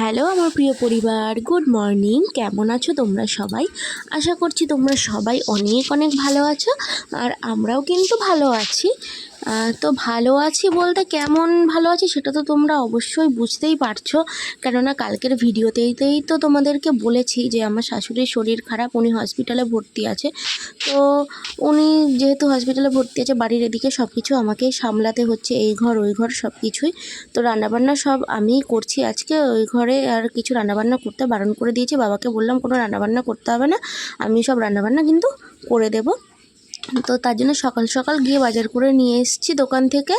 Hello, আমার প্রিয় পরিবার, গুড মর্নিং। কেমন আছো তোমরা সবাই? আশা করছি তোমরা সবাই অনেক অনেক ভালো আছো, আর আমরাও কিন্তু ভালো আছি। তো ভালো আছি বলতে কেমন ভালো আছি সেটা তো তোমরা অবশ্যই বুঝতেই পারছ। কেননা কালকের ভিডিওতেইতেই তো তোমাদেরকে বলেছি যে আমার শাশুড়ির শরীর খারাপ, উনি হসপিটালে ভর্তি আছে। তো উনি যেহেতু হসপিটালে ভর্তি আছে, বাড়ির এদিকে সব কিছু আমাকেই সামলাতে হচ্ছে, এই ঘর, ওই ঘর সব কিছুই তো রান্নাবান্না সব আমিই করছি আজকে, ওই ঘরে আর কিছু রান্নাবান্না করতে বারণ করে দিয়েছি। বাবাকে বললাম, কোনো রান্নাবান্না করতে হবে না, আমি সব রান্নাবান্না কিন্তু করে দেবো। তো তার জন্য সকাল সকাল গিয়ে বাজার করে নিয়ে এসেছি দোকান থেকে।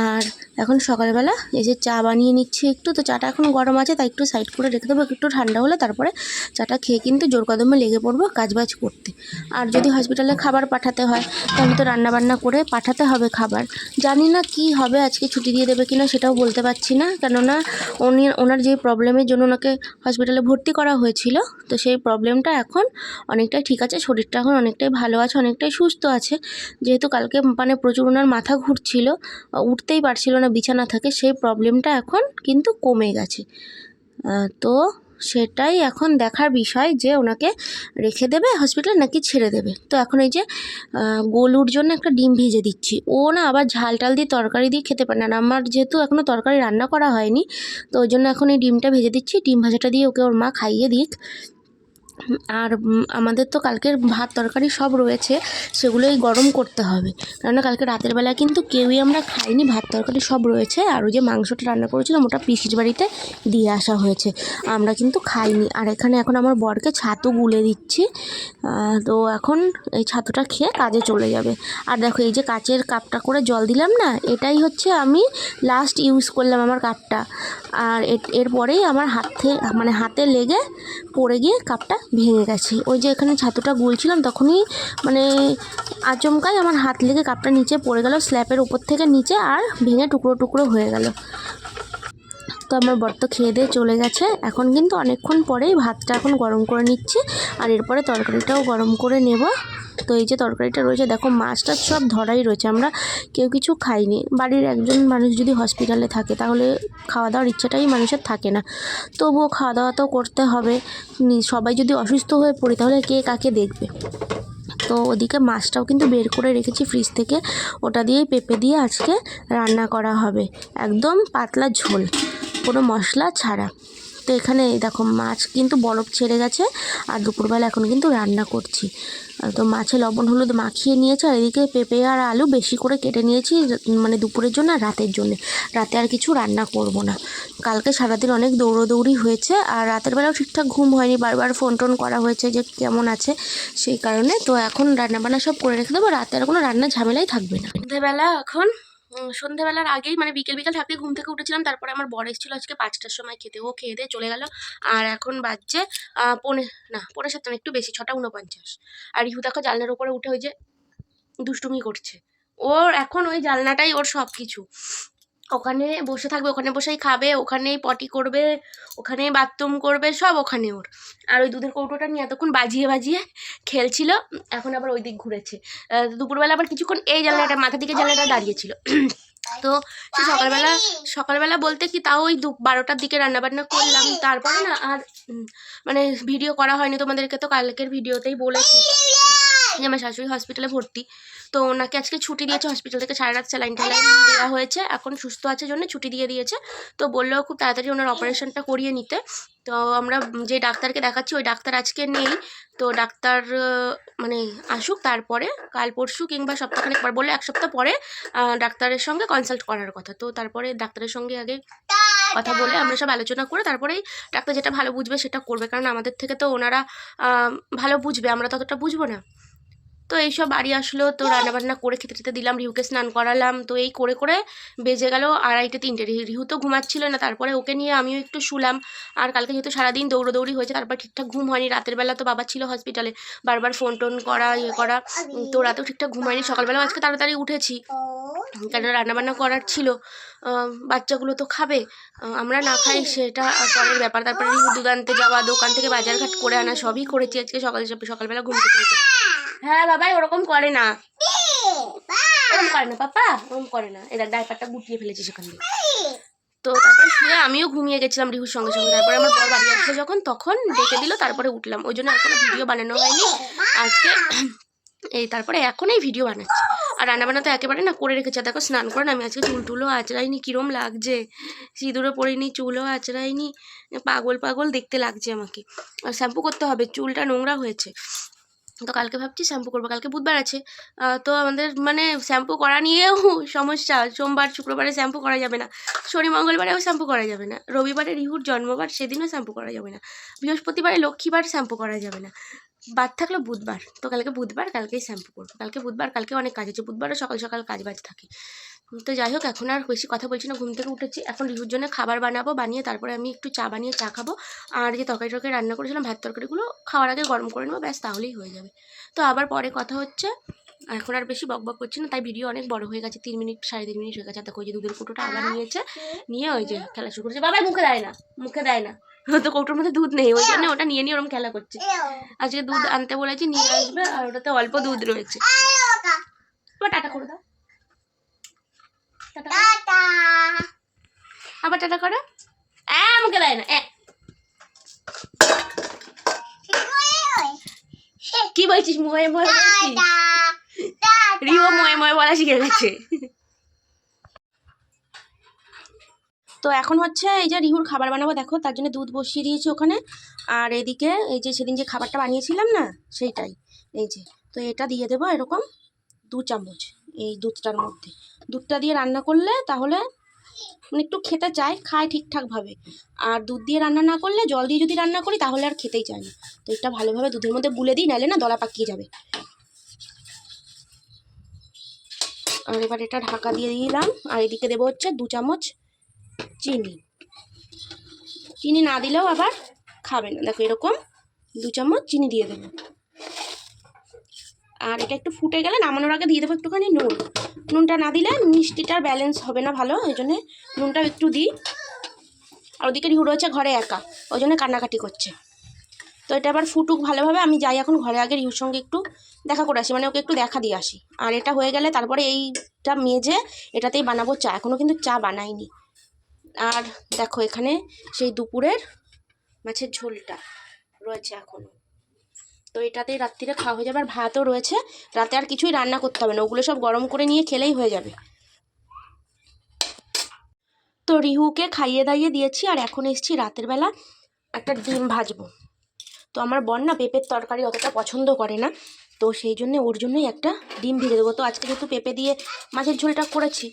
আর এখন সকালবেলা এসে চা বানিয়ে নিচ্ছি একটু। তো চাটা এখন গরম আছে, তাই একটু সাইড করে রেখে দেবো। একটু ঠান্ডা হলে তারপরে চাটা খেয়ে কিন্তু জোর কদমে লেগে পড়ব কাজবাজ করতে। আর যদি হসপিটালে খাবার পাঠাতে হয়, তাহলে তো রান্নাবান্না করে পাঠাতে হবে খাবার। জানি না কি হবে, আজকে ছুটি দিয়ে দেবে কিনা সেটাও বলতে পারছি না। কেননা উনি, ওনার যে প্রবলেমের জন্য ওনাকে হসপিটালে ভর্তি করা হয়েছিল। তো সেই প্রবলেমটা এখন অনেকটাই ঠিক আছে, শরীরটা এখন অনেকটাই ভালো আছে, অনেকটাই সুস্থ আছে। যেহেতু কালকে মানে প্রচুর ওনার মাথা ঘুরছিল উঠতেই পারছিল না, বিছানা থেকে, সেই প্রবলেমটা এখন কিন্তু কমে গেছে। তো সেটাই এখন দেখার বিষয় যে ওনাকে রেখে দেবে হসপিটালে নাকি ছেড়ে দেবে। তো এখন এই যে গোলুর জন্য একটা ডিম ভেজে দিচ্ছি। ও না আবার ঝাল টাল দিয়ে তরকারি দিয়ে খেতে পারে না। আমার যেহেতু এখনও তরকারি রান্না করা হয়নি, তো ওই জন্য এখন এই ডিমটা ভেজে দিচ্ছি। ডিম ভাজাটা দিয়ে ওকে ওর মা খাইয়ে দিক। আর আমাদের তো কালকের ভাত তরকারি সব রয়েছে, সেগুলোই গরম করতে হবে। কেননা কালকে রাতের বেলা কিন্তু কেউই আমরা খাইনি, ভাত তরকারি সব রয়েছে, আর ওই যে মাংসটা রান্না করেছিলাম ওটা পিসির বাড়িতে দিয়ে আসা হয়েছে। আমরা কিন্তু খাইনি, আর এখানে এখন আমার বরকে ছাতু গুলে দিচ্ছি তো এখন এই ছাতুটা খেয়ে কাজে চলে যাবে। আর দেখো এই যে কাচের কাপটা করে জল দিলাম না, এটাই হচ্ছে আমি লাস্ট ইউজ করলাম আমার কাপটা। আর এরপরেই আমার হাতে মানে হাতে লেগে পড়ে গিয়ে কাপটা ভেঙে গেছে। ওই যে এখানে ছাতুটা গুলছিলাম, তখনই মানে আচমকাই আমার হাত লেগে কাপটা নিচে পড়ে গেল, স্ল্যাপের উপর থেকে নিচে আর ভেঙে টুকরো টুকরো হয়ে গেল। তো আমার বর তো খেয়ে দিয়ে চলে গেছে। এখন কিন্তু অনেকক্ষণ পরেই ভাতটা এখন গরম করে নিচ্ছি, আর এরপরে তরকারিটাও গরম করে নেব। তো এই যে তরকারিটা রয়েছে, দেখো মাছটা সব ধরাই রয়েছে, আমরা কেউ কিছু খাইনি। বাড়ির একজন মানুষ যদি হসপিটালে থাকে, তাহলে খাওয়া দাওয়ার ইচ্ছাটাই মানুষের থাকে না। তবুও খাওয়া দাওয়া তো করতে হবে। সবাই যদি অসুস্থ হয়ে পড়ি, তাহলে কে কাকে দেখবে? তো ওদিকে মাছটাও কিন্তু বের করে রেখেছি ফ্রিজ থেকে। ওটা দিয়েই পেঁপে দিয়ে আজকে রান্না করা হবে। একদম পাতলা ঝোল, কোনো মশলা ছাড়া। তো এখানে দেখো মাছ কিন্তু বরফ ছেড়ে গেছে আর দুপুরবেলা এখন কিন্তু রান্না করছি। তো মাছে লবণ হলুদ মাখিয়ে নিয়েছে আর এদিকে পেঁপে আর আলু বেশি করে কেটে নিয়েছি মানে দুপুরের জন্য আর রাতের জন্য। রাতে আর কিছু রান্না করব না। কালকে সারাদিন অনেক দৌড়োদৌড়ি হয়েছে আর রাতের বেলাও ঠিকঠাক ঘুম হয়নি। বারবার ফোন টোন করা হয়েছে যে কেমন আছে সেই কারণে। তো এখন রান্নাবান্না সব করে রেখে দেবো। রাতে আর কোনো রান্না ঝামেলাই থাকবে না। সন্ধ্যেবেলা এখন সন্ধ্যেবেলার আগেই মানে বিকেল বিকেল থাকতে ঘুম থেকে উঠেছিলাম। তারপরে আমার বর এসেছিল আজকে পাঁচটার সময় খেতে। ও খেয়ে দিয়ে চলে গেল। আর এখন বাজছে পনে, না পনেরো সাতটা একটু বেশি, ছটা উনপঞ্চাশ আর ইহু দেখো জানলার উপরে উঠে ওই যে দুষ্টুমি করছে। ওর এখন ওই জানলাটাই ওর সব কিছু ওখানে বসে থাকবে, ওখানে বসেই খাবে, ওখানেই পটি করবে, ওখানেই বাথরুম করবে, সব ওখানে ওর। আর ওই দুধের কৌটোটা নিয়ে এতক্ষণ বাজিয়ে বাজিয়ে খেলছিল, এখন আবার ওই দিক ঘুরেছে। দুপুরবেলা আবার কিছুক্ষণ এই জানলাটা মাথা দিকে জানলাটা দাঁড়িয়েছিল। তো সে সকালবেলা সকালবেলা বলতে কি তাও ওই দু বারোটার দিকে রান্নাবান্না করলাম। তারপরে না আর মানে ভিডিও করা হয়নি তোমাদেরকে তো কালকের ভিডিওতেই বলেছি। আমার শাশুড়ি হসপিটালে ভর্তি। তো ওনাকে আজকে ছুটি দিয়েছে হসপিটাল থেকে, সারা রাত স্যালাইন ট্যালাইন দেওয়া হয়েছে। এখন সুস্থ আছে জন্য ছুটি দিয়ে দিয়েছে। তো বলল খুব তাড়াতাড়ি ওনার অপারেশনটা করিয়ে নিতে। তো আমরা যে ডাক্তারকে দেখাচ্ছি, ওই ডাক্তার আজকে নেই। তো ডাক্তার মানে আসুক তারপরে, কাল পরশু কিংবা সপ্তাহখানেক পর, বলল এক সপ্তাহ পরে ডাক্তারের সঙ্গে কনসাল্ট করার কথা। তো তারপরে ডাক্তারের সঙ্গে আগে কথা বলে আমরা সব আলোচনা করে তারপরেই ডাক্তার যেটা ভালো বুঝবে সেটা করবে। কারণ আমাদের থেকে তো ওনারা ভালো বুঝবে, আমরা ততটা বুঝব না। তো এইসব বাড়ি আসলো তো রান্নাবান্না করে খেতে খেতে দিলাম রিহুকে স্নান করালাম তো এই করে করে বেজে গেল আড়াইটে তিনটে। রিহু তো ঘুমাচ্ছিল না তারপরে ওকে নিয়ে আমিও একটু শুলাম। আর কালকে যেহেতু সারাদিন দৌড়োদৌড়ি হয়েছে তারপর ঠিকঠাক ঘুম হয়নি। রাতের বেলা তো বাবা ছিল হসপিটালে বারবার ফোন টোন করা ইয়ে করা। তো রাতেও ঠিকঠাক ঘুম হয়নি। সকালবেলাও আজকে তাড়াতাড়ি উঠেছি। কেন রান্নাবান্না করার ছিল। বাচ্চাগুলো তো খাবে। আমরা না খাই সেটা পরের ব্যাপার। তারপরে রিহু দুধ যাওয়া দোকান থেকে বাজারঘাট করে আনা সবই করেছি আজকে সকাল সকালবেলা ঘুম থেকে হ্যাঁ বাবা ওরকম করে না। ওরকম করে না পাপা ওরকম করে না। এরা ডাইপারটা গুটিয়ে ফেলেছে সেখান দিয়ে। তো তারপরে শুয়ে আমিও ঘুমিয়ে গেছিলাম রিহুর সঙ্গে সঙ্গে। তারপরে আমার বর বাড়ি আসলো যখন তখন ডেকে দিল তারপরে উঠলাম। ওই জন্য এখনও ভিডিও বানানো হয়নি। আজকে এই তারপরে এখন এই ভিডিও বানাচ্ছি। আর রান্নাবান্না তো একেবারে না করে রেখেছে। আর দেখো স্নান করে না আমি আজকে চুল টুলও আঁচড়াইনি কিরম লাগছে? সিঁদুরও পরিনি চুলও আঁচড়াইনি। পাগল পাগল দেখতে লাগছে আমাকে। আর শ্যাম্পু করতে হবে চুলটা নোংরা হয়েছে। তো কালকে ভাবছি শ্যাম্পু করব। কালকে বুধবার আছে। তো আমাদের মানে শ্যাম্পু করা নিয়েও সমস্যা সোমবার, শুক্রবারে শ্যাম্পু করা যাবে না। শনি, মঙ্গলবারেও শ্যাম্পু করা যাবে না। রবিবারে রিহুর জন্মবার, সেদিনও শ্যাম্পু করা যাবে না। বৃহস্পতিবারে লক্ষ্মীবার শ্যাম্পু করা যাবে না। বাদ থাকল বুধবার। তো কালকে বুধবার, কালকেই শ্যাম্পু করব। কালকে বুধবার, কালকে অনেক কাজ আছে। বুধবারও সকাল সকাল কাজ বাজ থাকে। তো যাই হোক, এখন আর বেশি কথা বলছি না, ঘুম থেকে উঠেছি। এখন রিহুর জন্য খাবার বানাবো, বানিয়ে তারপরে আমি একটু চা বানিয়ে চা খাব। আর যে তরকারি টরকারি রান্না করেছিলাম, ভাত তরকারিগুলো খাওয়ার আগে গরম করে নেব, ব্যাস তাহলেই হয়ে যাবে। তো আবার পরে কথা হচ্ছে। এখন আর বেশি বক বক করছি না, তাই ভিডিও অনেক বড় হয়ে গেছে, তিন মিনিট, সাড়ে তিন মিনিট হয়ে গেছে। দেখো ওই যে দুধের কুটোটা আবার নিয়েছে, নিয়ে ওই যে খেলা শুরু করেছে। বাবা মুখে দেয় না, মুখে দেয় না। তো কৌটোর মধ্যে দুধ নেই, ওই জন্য ওটা নিয়ে নিয়ে ওরকম খেলা করছে। আজকে দুধ আনতে বলেছি, নিয়ে আসবে, আর ওটাতে অল্প দুধ রয়েছে। টাটা করে দাও। টাটা। আবার টাটা করো। আ মুখে দেয় না। কি বলছিস মুয়ে মুয়ে রিও মুয়ে মুয়ে বলা শিখে গেছে। তো এখন হচ্ছে এই যে রিহুর খাবার বানাবো দেখো তার জন্য দুধ বসিয়ে দিয়েছি ওখানে। আর এদিকে এই যে সেদিন যে খাবারটা বানিয়েছিলাম না সেইটাই। এই যে তো এটা দিয়ে দেবো এরকম দু চামচ। এই দুধটার মধ্যে। দুধটা দিয়ে রান্না করলে তাহলে মানে একটু খেতে চায়, খায় ঠিকঠাকভাবে। আর দুধ দিয়ে রান্না না করলে, জল দিয়ে যদি রান্না করি তাহলে আর খেতেই চায় না। তো এটা ভালোভাবে দুধের মধ্যে গুলে দিই, নাহলে না দলা পাকিয়ে যাবে। আর এবার এটা ঢাকা দিয়ে দিলাম। আর এদিকে দেবো হচ্ছে দু চামচ চিনি। চিনি না দিলেও আবার খাবে না। দেখো এরকম দু চামচ চিনি দিয়ে দেবো। আর এটা একটু ফুটে গেলে নামানোর আগে দিয়ে দেবো একটুখানি নুন। নুনটা না দিলে মিষ্টিটার ব্যালেন্স হবে না ভালো ওই জন্যে নুনটাও একটু দিই। আর ওদিকে রিহু রয়েছে ঘরে একা, ওই জন্য কান্নাকাটি করছে। তো এটা আবার ফুটুক ভালোভাবে, আমি যাই এখন ঘরে আগে রিহুর সঙ্গে একটু দেখা করে আসি মানে ওকে একটু দেখা দিয়ে আসি। আর এটা হয়ে গেলে তারপরে এইটা মেজে এটাতেই বানাবো চা এখনও কিন্তু চা বানাইনি। আর দেখো এখানে সেই দুপুরের মাছের ঝোলটা রয়েছে এখনও তো এটাতেই রাত্রিরে খাওয়া হয়ে যাবে, আর ভাতও রয়েছে। রাতে আর কিছুই রান্না করতে হবে না, ওগুলো সব গরম করে নিয়ে খেলেই হয়ে যাবে। তো রিহুকে খাইয়ে দাইয়ে দিয়েছি, আর এখন এসছি রাতের বেলা একটা ডিম ভাজবো। তো আমার বর না পেঁপের তরকারি অতটা পছন্দ করে না, তো সেই জন্য ওর জন্যই একটা ডিম ভেজে দেবো। তো আজকে যেহেতু পেঁপে দিয়ে মাছের ঝোলটা করেছি,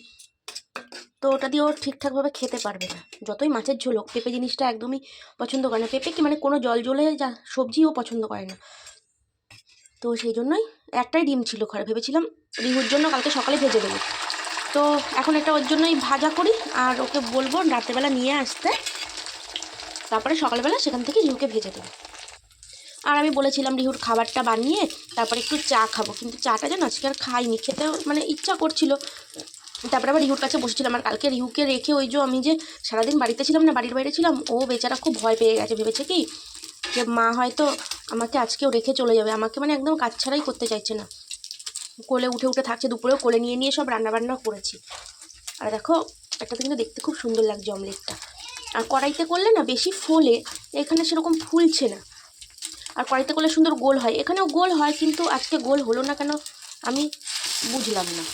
তো ওটা দিয়ে ও ঠিকঠাকভাবে খেতে পারবে না। যতই মাছের ঝোল হোক, পেঁপে জিনিসটা একদমই পছন্দ করে না। পেঁপে কি মানে কোনো জল জলে যা, সবজিও পছন্দ করে না। তো সেই জন্যই একটাই ডিম ছিল ঘরে। ভেবেছিলাম রিহুর জন্য কালকে সকালে ভেজে দেবো। তো এখন এটা ওর জন্যই ভাজা করি আর ওকে বলব রাত্রেবেলা নিয়ে আসতে। তারপরে সকালবেলা সেখান থেকে রিহুকে ভেজে দেবো। আর আমি বলেছিলাম রিহুর খাবারটা বানিয়ে তারপরে একটু চা খাব। কিন্তু চাটা যেন আজকে আর খাইনি খেতে মানে ইচ্ছা করছিল। তারপরে আবার রিহুর কাছে বসেছিলাম, আর কালকে রিহুকে রেখে ওই যে আমি যে সারাদিন বাড়িতে ছিলাম না, বাড়ির বাইরে ছিলাম, ও বেচারা খুব ভয় পেয়ে গেছে। ভেবেছে কি যে মা হয়তো আমাকে আজকেও রেখে চলে যাবে। আমাকে মানে একদম কাজ ছাড়াই করতে চাইছে না। কোলে উঠে উঠে থাকছে দুপুরেও কোলে নিয়ে নিয়ে সব রান্নাবান্না করেছি। আর দেখো এটাতে কিন্তু দেখতে খুব সুন্দর লাগছে অমলেটটা আর কড়াইতে করলে না বেশি ফোলে, এখানে সেরকম ফুলছে না। আর কড়াইতে করলে সুন্দর গোল হয়। এখানেও গোল হয়, কিন্তু আজকে গোল হলো না কেন আমি বুঝলাম না।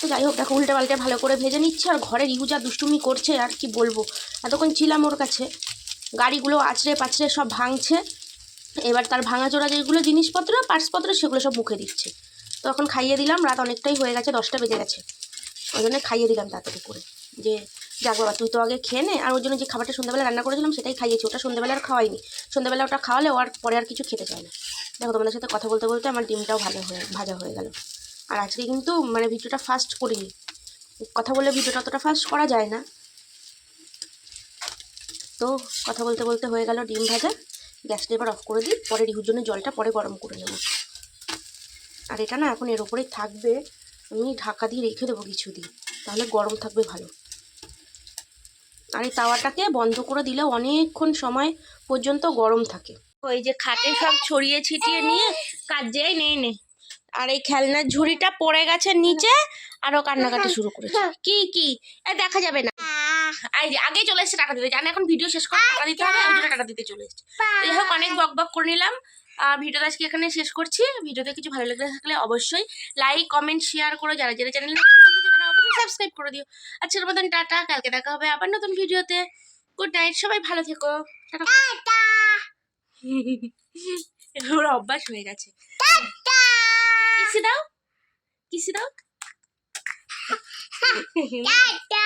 তো যাই হোক, দেখো উল্টে পাল্টে ভালো করে ভেজে নিচ্ছে। আর ঘরে রিহু যা দুষ্টুমি করছে, আর কি বলব? এতক্ষণ ছিলাম ওর কাছে। গাড়িগুলো আছড়ে পাছড়ে সব ভাঙছে। এবার তার ভাঙাচোরা যেগুলো জিনিসপত্র, পার্সপত্র, সেগুলো সব মুখে দিচ্ছে। তো এখন খাইয়ে দিলাম, রাত অনেকটাই হয়ে গেছে, দশটা বেজে গেছে। ওই জন্য খাইয়ে দিলাম তাড়াতাড়ি করে। যে, যাক বাবা, তুই তো আগে খেয়ে নে। আর ওর জন্য যে খাবারটা সন্ধ্যাবেলা রান্না করেছিলাম, সেটাই খাইয়েছি। ওটা সন্ধ্যাবেলা আর খাওয়াইনি। সন্ধ্যাবেলা ওটা খাওয়ালে ও আর পরে আর কিছু খেতে চায় না। দেখো, তোমাদের সাথে কথা বলতে বলতে আমার ডিমটাও ভালো হয়ে, ভাজা হয়ে গেল। আর আজকে কিন্তু মানে ভিডিওটা ফাস্ট করিনি। কথা বলে ভিডিওটা অতটা ফাস্ট করা যায় না। তো কথা বলতে বলতে হয়ে গেল ডিম ভাজা। গ্যাসটা এবার অফ করে দিই, পরে রিহুর জন্য জলটা পরে গরম করে নেব। আর এটা না এখন এর উপরেই থাকবে। আমি ঢাকা দিয়ে রেখে দেবো কিছু দিন তাহলে গরম থাকবে ভালো। আর এই তাওয়াটাকে বন্ধ করে দিলে অনেকক্ষণ সময় পর্যন্ত গরম থাকে। ওই যে খাটে সব ছড়িয়ে ছিটিয়ে নিয়ে কাজে নেই নে। আর এই খেলনার ঝুড়িটা পড়ে গেছে নিচে আরও কান্নাকাটি শুরু করেছে। কি কি? এ দেখা যাবে না। এই আগে চলে এসেছে টাকা দিতে। জানে এখন ভিডিও শেষ করে টাকা দিতে হবে ওই জন্য টাকা দিতে চলে এসেছে। যাই হোক অনেক বক বক করে নিলাম। ভিডিওটা আজকে এখানে শেষ করছি। ভিডিওতে কিছু ভালো লেগে থাকলে অবশ্যই লাইক কমেন্ট শেয়ার করো। যারা যারা চ্যানেল নতুন বন্ধু তারা অবশ্যই সাবস্ক্রাইব করে দিও। আজকের মতন টাটা। কালকে দেখা হবে আবার নতুন ভিডিওতে। গুড নাইট সবাই ভালো থেকো। টাটা। ওর অভ্যাস হয়ে গেছে। কিসি দাও কিসি দাও টাটা